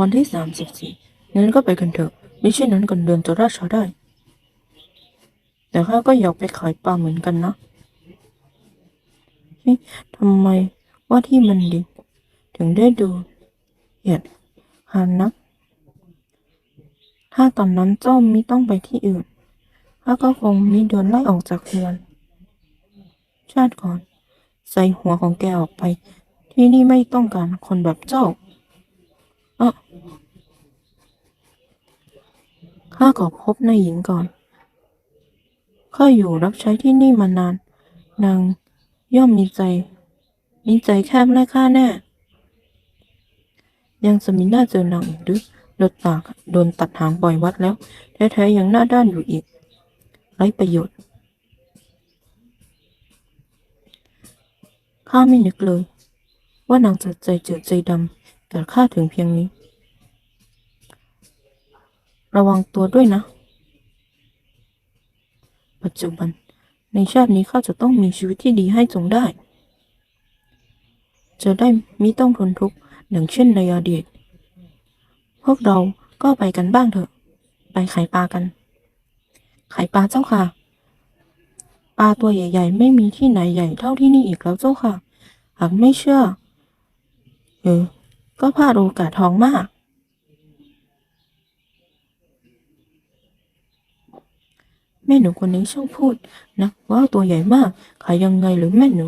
อนที่สามสิบสี่งั้นก็ไปกันเถอะ ไม่เช่นนั้นกันเดือนจะราช้าได้ แต่ข้าก็อยากไปขายปลาเหมือนกันนะเฮ้ยทำไมว่าที่มันดินถึงได้ดูเหยียดหานนัก ถ้าตอนนั้นเจ้ามิต้องไปที่อื่นข้าก็คงมิโดนไล่ออกจากเรือน ชาติก่อน ใส่หัวของแกออกไป ที่นี่ไม่ต้องการคนแบบเจ้า อข้าขอพบนายหญิงก่อน ข้าอยู่รับใช้ที่นี่มานาน นางย่อมมีใจ มีใจแคบและข้าแน่ ยังจะมีหน้าเจอนางอีกหรือโดนตากโดนตัดหางปล่อยวัดแล้ว แท้ๆยังหน้าด้านอยู่อีก ไร้ประโยชน์ ข้าไม่นึกเลย ว่านางจะใจจืดใจดำ กับข้าถึงเพียงนี้ ระวังตัวด้วยนะ ปัจจุบัน ในชาตินี้ข้าจะต้องมีชีวิตที่ดีให้จงได้ จะได้มิต้องทนทุกข์ดังเช่นในอดีต พวกเราก็ไปกันบ้างเถอะ ไปไข่ปลากัน ไข่ปลาเจ้าค่ะ ปลาตัวใหญ่ ๆ ไม่มีที่ไหนใหญ่เท่าที่นี่อีกแล้วเจ้าค่ะ หากไม่เชื่อ เออ ก็พลาดโอกาสทองมาก แม่หนูคนนี้ช่างพูดนะว่าตัวใหญ่มากขายยังไงหรือแม่หนู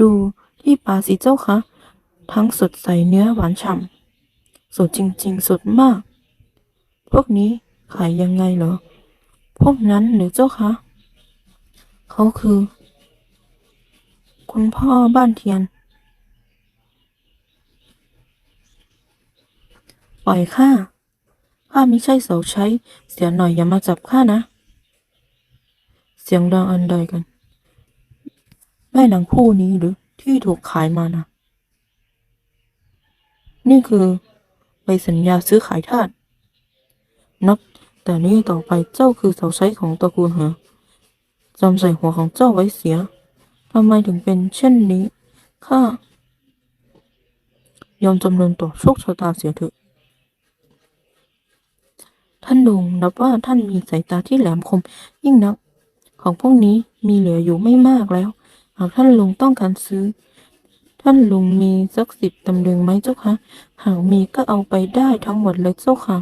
ดูที่ปลาสิเจ้าคะ ทั้งสดใสเนื้อหวานฉ่ำสดจริง ๆ สดมาก พวกนี้ขายยังไงเหรอ พวกนั้นหรือเจ้าคะ เขาคือ คุณพ่อบ้านเทียน ปล่อยข้า ข้าไม่ใช่เสาใช้ เสียหน่อยอย่ามาจับข้านะ เสียงดังอันใดกัน แม่นางผู้นี้หรือที่ถูกขายมานะ นี่คือใบสัญญาซื้อขายทาสนับแต่นี้ต่อไปเจ้าคือเสาใช้ของตระกูลเหรอจำใส่หัวของเจ้าไว้เสียทำไมถึงเป็นเช่นนี้ข้ายอมจำนนต่อโชคชะตาเสียเถอะานลุงนับว่าท่านมีสายตาที่แหลมคม ยิ่งนัก ของพวกนี้มีเหลืออยู่ไม่มากแล้ว หากท่านลุงต้องการซื้อ ท่านลุงมีสักสิบตำลึงไหมเจ้าคะหากมีก็เอาไปได้ทั้งหมดเลยเจ้าค่ะ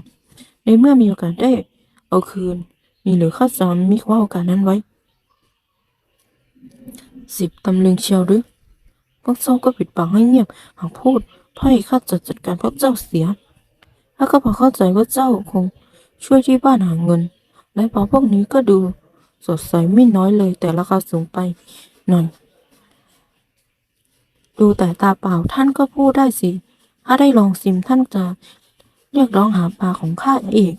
ในเมื่อมีโอกาสได้ เอาคืน มีเหรือข้าสอนมิคว่าโอกาสนั้นไว้สิบตำลึงเชียวหรือพวกเจ้าก็ปิดปากให้เงียบหากพูดถ้อยข้าจะจัดการพวกเจ้าเสียข้าก็พอเข้าใจว่าเจ้าคง ช่วยที่บ้านหาเงินและพอพวกนี้ก็ดูสดใสไม่น้อยเลยแต่ราคาสูงไปหน่อย ดูแต่ตาเปล่าท่านก็พูดได้สิ ถ้าได้ลองซิมท่านจะเรียกร้องหาปลาของข้าอีก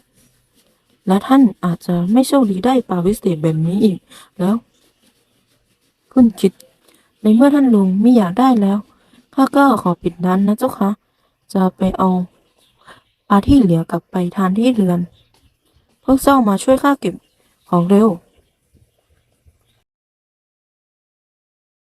และท่านอาจจะไม่โชคดีได้ปลาวิเศษแบบนี้อีก แล้วคุณคิด ในเมื่อท่านลุงไม่อยากได้แล้วข้าก็ขอปิดร้านนะเจ้าคะจะไปเอาปลาที่เหลือกลับไปทานที่เรือน พวกเจ้ามาช่วยข้าเก็บของเร็ว